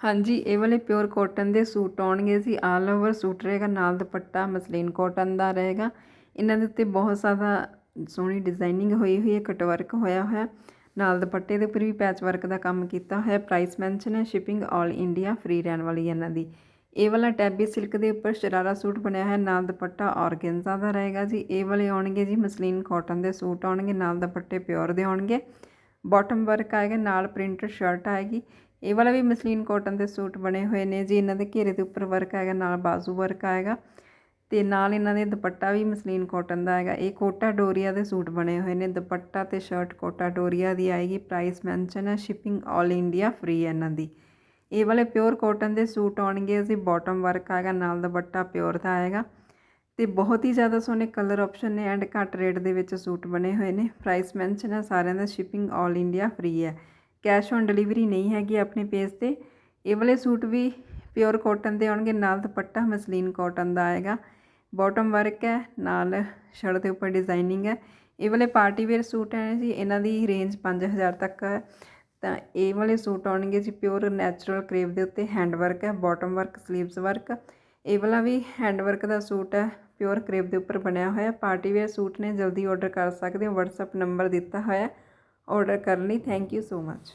ਹਾਂਜੀ, ਇਹ ਵਾਲੇ ਪਿਓਰ ਕਾਟਨ ਦੇ ਸੂਟ ਆਉਣਗੇ ਜੀ। ਆਲ ਓਵਰ ਸੂਟ ਰਹੇਗਾ, ਨਾਲ ਦੁਪੱਟਾ, ਮਸਲੀਨ ਕਾਟਨ ਦਾ ਰਹੇਗਾ। ਇਹਨਾਂ ਦੇ ਉੱਤੇ ਬਹੁਤ ਜ਼ਿਆਦਾ ਸੋਹਣੀ ਡਿਜ਼ਾਈਨਿੰਗ ਹੋਈ ਹੋਈ ਹੈ ਕਟਵਰਕ ਹੋਇਆ ਹੋਇਆ। ਨਾਲ ਦੁਪੱਟੇ ਦੇ ਉੱਪਰ ਵੀ ਪੈਚ ਵਰਕ ਦਾ ਕੰਮ ਕੀਤਾ ਹੋਇਆ ਪ੍ਰਾਈਸ ਮੈਂਸ਼ਨ ਹੈ ਸ਼ਿਪਿੰਗ ਆਲ ਇੰਡੀਆ ਫ੍ਰੀ ਰਹਿਣ ਵਾਲੀ ਇਹਨਾਂ ਦੀ। ਇਹ ਵਾਲਾ ਟੈਬੀ ਸਿਲਕ ਦੇ ਉੱਪਰ ਸ਼ਰਾਰਾ ਸੂਟ ਬਣਿਆ ਹੈ ਨਾਲ ਦੁਪੱਟਾ ਔਰਗੈਂਜ਼ਾ ਦਾ ਰਹੇਗਾ ਜੀ। ਇਹ ਵਾਲੇ ਆਉਣਗੇ ਜੀ, ਮਸਲੀਨ ਕਾਟਨ ਦੇ ਸੂਟ ਆਉਣਗੇ, ਨਾਲ ਦੁਪੱਟੇ ਪਿਓਰ ਦੇ ਆਉਣਗੇ। ਬਾਟਮ ਵਰਕ ਆਏਗਾ, ਨਾਲ ਪ੍ਰਿੰਟਡ ਸ਼ਰਟ ਆਏਗੀ। ਇਹ ਵਾਲਾ ਵੀ ਮਸਲੀਨ ਕਾਟਨ ਦੇ ਸੂਟ ਬਣੇ ਹੋਏ ਨੇ ਜੀ, ਇਹਨਾਂ ਦੇ ਘੇਰੇ ਦੇ ਉੱਪਰ ਵਰਕ ਆਏਗਾ, ਨਾਲ ਬਾਜ਼ੂ ਵਰਕ ਆਏਗਾ ਤੇ ਨਾਲ ਇਹਨਾਂ ਦੇ ਦੁਪੱਟਾ ਵੀ ਮਸਲੀਨ ਕਾਟਨ ਦਾ ਹੈਗਾ ਇਹ ਕੋਟਾ ਡੋਰੀਆ ਦੇ ਸੂਟ ਬਣੇ ਹੋਏ ਨੇ, ਦੁਪੱਟਾ ਤੇ ਸ਼ਰਟ ਕੋਟਾ ਡੋਰੀਆ ਦੀ ਆਏਗੀ ਪ੍ਰਾਈਸ ਮੈਂਸ਼ਨ ਹੈ ਸ਼ਿਪਿੰਗ ਆਲ ਇੰਡੀਆ ਫ੍ਰੀ ਹੈ ਇਹਨਾਂ ਦੀ। ਇਹ ਵਾਲੇ ਪਿਓਰ ਕਾਟਨ ਦੇ ਸੂਟ ਆਉਣਗੇ, ਅਸੀਂ ਬਾਟਮ ਵਰਕ ਆਏਗਾ, ਨਾਲ ਦੁਪੱਟਾ ਪਿਓਰ ਦਾ ਆਏਗਾ ਤੇ ਬਹੁਤ ਹੀ ਜ਼ਿਆਦਾ ਸੋਹਣੇ ਕਲਰ ਆਪਸ਼ਨ ਨੇ ਐਂਡ ਘੱਟ ਰੇਟ ਦੇ ਵਿੱਚ ਸੂਟ ਬਣੇ ਹੋਏ ਨੇ। ਪ੍ਰਾਈਸ ਮੈਂਸ਼ਨ ਹੈ, ਸਾਰਿਆਂ ਦਾ ਸ਼ਿਪਿੰਗ ਆਲ ਇੰਡੀਆ ਫ੍ਰੀ ਹੈ। ਕੈਸ਼ ਔਨ ਡਿਲੀਵਰੀ ਨਹੀਂ ਹੈਗੀ ਆਪਣੇ ਪੇਜ ਤੇ। ਇਹ ਵਾਲੇ ਸੂਟ ਵੀ ਪਿਓਰ ਕਾਟਨ ਦੇ ਆਉਣਗੇ, ਨਾਲ ਦੁਪੱਟਾ ਮਸਲੀਨ ਕਾਟਨ ਦਾ ਆਏਗਾ। ਬਾਟਮ ਵਰਕ ਹੈ, ਨਾਲ ਸ਼ਰਟ ਦੇ ਉੱਪਰ ਡਿਜ਼ਾਈਨਿੰਗ ਹੈ। ਇਹ ਵਾਲੇ ਪਾਰਟੀ ਵੇਅਰ ਸੂਟ ਹੈ ਜੀ ਇਹਨਾਂ ਦੀ ਰੇਂਜ 5000 ਤੱਕ ਹੈ। ਤਾਂ ਇਹ ਵਾਲੇ ਸੂਟ ਆਉਣਗੇ ਜੀ ਪਿਓਰ ਨੈਚੁਰਲ ਕਰੇਵ ਦੇ ਉੱਤੇ, ਹੈਂਡ ਵਰਕ ਹੈ, ਬਾਟਮ ਵਰਕ, ਸਲੀਵਸ ਵਰਕ। ਇਹ ਵਾਲਾ ਵੀ ਹੈਂਡ ਵਰਕ ਦਾ ਸੂਟ ਹੈ, ਪਿਓਰ ਕਰੇਵ ਦੇ ਉੱਪਰ ਬਣਿਆ ਹੋਇਆ। ਪਾਰਟੀ ਵੇਅਰ ਸੂਟ ਨੇ, ਜਲਦੀ ਆਰਡਰ ਕਰ ਸਕਦੇ ਹੋ, WhatsApp ਨੰਬਰ ਦਿੱਤਾ ਹੋਇਆ ਔਡਰ ਕਰਨ ਲਈ ਥੈਂਕ ਯੂ ਸੋ ਮਚ।